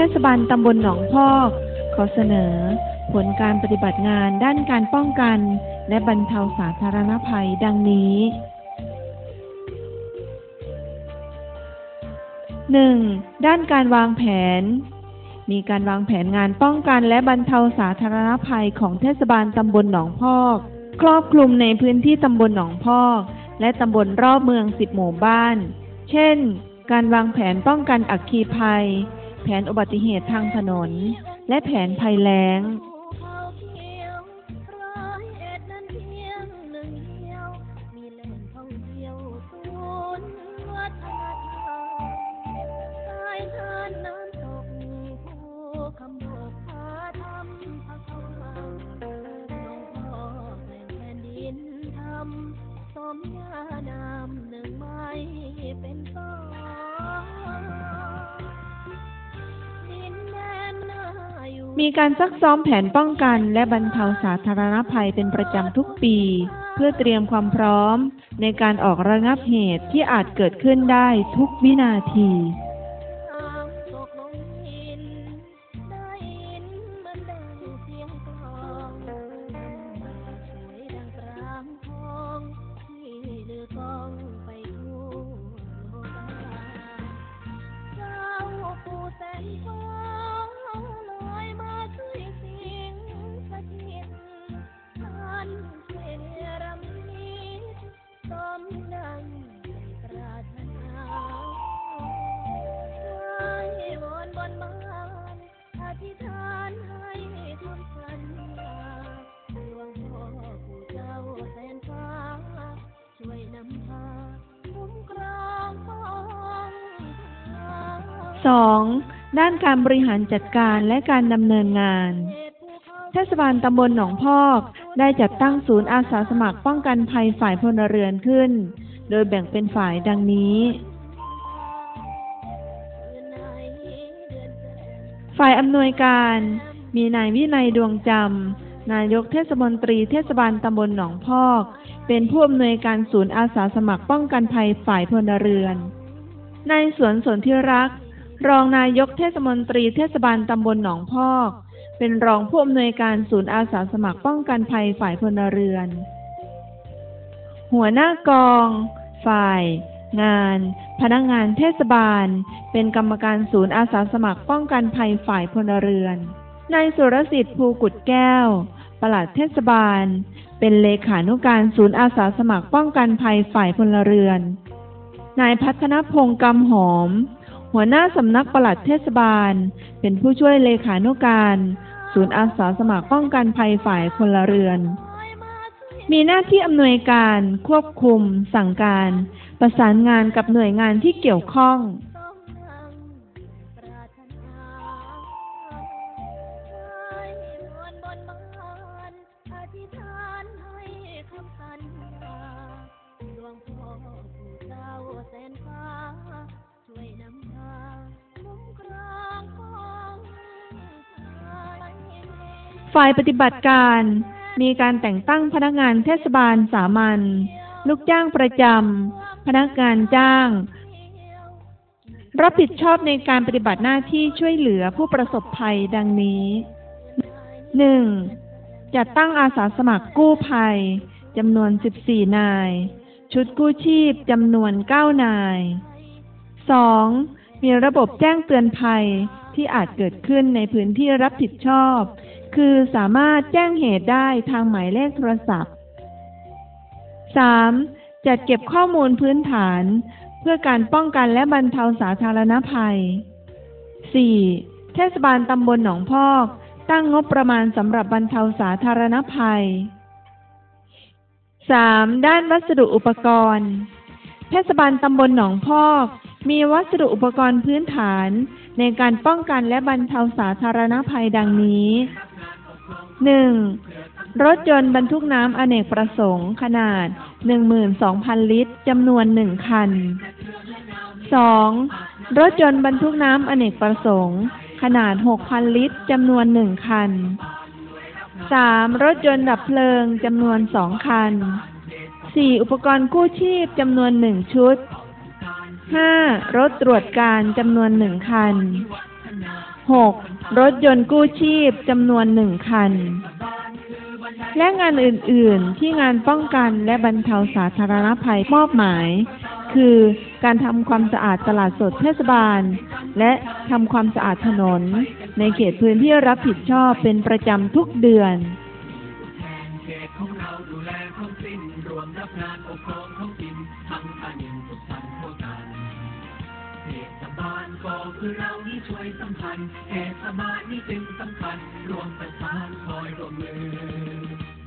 เทศบาลตำบลหนองพอกขอเสนอ ผลการปฏิบัติงานด้านการป้องกัน และบรรเทาสาธารณภัยดังนี้ 1. ด้านการวางแผน มีการวางแผนงานป้องกันและบรรเทาสาธารณภัยของเทศบาลตำบลหนองพอก ครอบคลุมในพื้นที่ตำบลหนองพอก และตำบลรอบเมืองสิบหมู่บ้าน เช่น การวางแผนป้องกันอัคคีภัย ผนอุบัติเหตุทางถนน และแผนภัยแล้งเขาเขียวร้อยเอ็ดนั้นเพียงหนึ่งเดียวมีแหล่งท่องเที่ยวศูนย์วัฒนธรรมสมญานามหนึ่งไม้เป็น มีการซักซ้อมแผนป้องกันและบรรเทาสาธารณภัยเป็นประจำทุกปี เพื่อเตรียมความพร้อมในการออกระงับเหตุที่อาจเกิดขึ้นได้ทุกวินาที 2. ด้านการบริหารจัดการและการดำเนินงานเทศบาลตำบลหนองพอก ได้จัดตั้งศูนย์อาสาสมัครป้องกันภัยฝ่ายพลเรือนขึ้น โดยแบ่งเป็นฝ่ายดังนี้ ฝ่ายอำนวยการ มีนายวินัยดวงจำนายกเทศมนตรีเทศบาลตำบลหนองพอก เป็นผู้อำนวยการศูนย์อาสาสมัครป้องกันภัยฝ่ายพลเรือน นายสวนสนธิรักษ์ รองนายกเทศมนตรีเทศบาลตำบลหนองพอก เป็นรองผู้อำนวยการศูนย์อาสาสมัครป้องกันภัยฝ่ายพลเรือน หัวหน้ากอง ฝ่าย งาน พนักงานเทศบาล เป็นกรรมการศูนย์อาสาสมัครป้องกันภัยฝ่ายพลเรือน นายสุรสิทธิ์ภูกุดแก้ว ปลัดเทศบาล เป็นเลขานุการศูนย์อาสาสมัครป้องกันภัยฝ่ายพลเรือน นายพัฒนพงศ์กำหอม หัวหน้าสำนักปลัดเทศบาล เป็นผู้ช่วยเลขานุการ ศูนย์อาสาสมัครป้องกันภัยฝ่ายพลเรือน มีหน้าที่อำนวยการ ควบคุม สั่งการ ประสานงานกับหน่วยงานที่เกี่ยวข้อง ฝ่ายปฏิบัติการ มีการแต่งตั้งพนักงานเทศบาลสามัญลูกจ้างประจำพนักงานจ้าง รับผิดชอบในการปฏิบัติหน้าที่ช่วยเหลือผู้ประสบภัยดังนี้ 1. จัดตั้งอาสาสมัครกู้ภัยจำนวน 14 นาย ชุดกู้ชีพจำนวน 9 นาย 2. มีระบบแจ้งเตือนภัยที่อาจเกิดขึ้นในพื้นที่รับผิดชอบ คือสามารถแจ้งเหตุได้ทางหมายเลขโทรศัพท์ 3. จัดเก็บข้อมูลพื้นฐาน เพื่อการป้องกันและบรรเทาสาธารณภัย 4. เทศบาลตำบลหนองพอก ตั้งงบประมาณสำหรับบรรเทาสาธารณภัย 3. ด้านวัสดุอุปกรณ์ เทศบาลตำบลหนองพอก มีวัสดุอุปกรณ์พื้นฐาน ในการป้องกันและบรรเทาสาธารณภัยดังนี้ 1. รถยนต์บรรทุกน้ำอเนกประสงค์ขนาด 12,000 ลิตรจำนวน 1 คัน 2. รถยนต์บรรทุกน้ำอเนกประสงค์ ขนาด 6,000 ลิตรจำนวน 1 คัน 3. รถยนต์ดับเพลิงจำนวน 2 คัน 4. อุปกรณ์กู้ชีพจำนวน 1 ชุด 5. รถตรวจการจำนวน1คัน 6. รถยนต์กู้ชีพจำนวนหนึ่งคัน และงานอื่น ๆ ที่งานป้องกันและบรรเทาสาธารณภัยมอบหมาย คือการทำความสะอาดตลาดสดเทศบาล และทำความสะอาดถนน ในเขตพื้นที่รับผิดชอบเป็นประจำทุกเดือน คือเรานี่ช่วยสัมพันธ์เทศบาลนี้จึงสำคัญรวมประชานคอยรวมมือ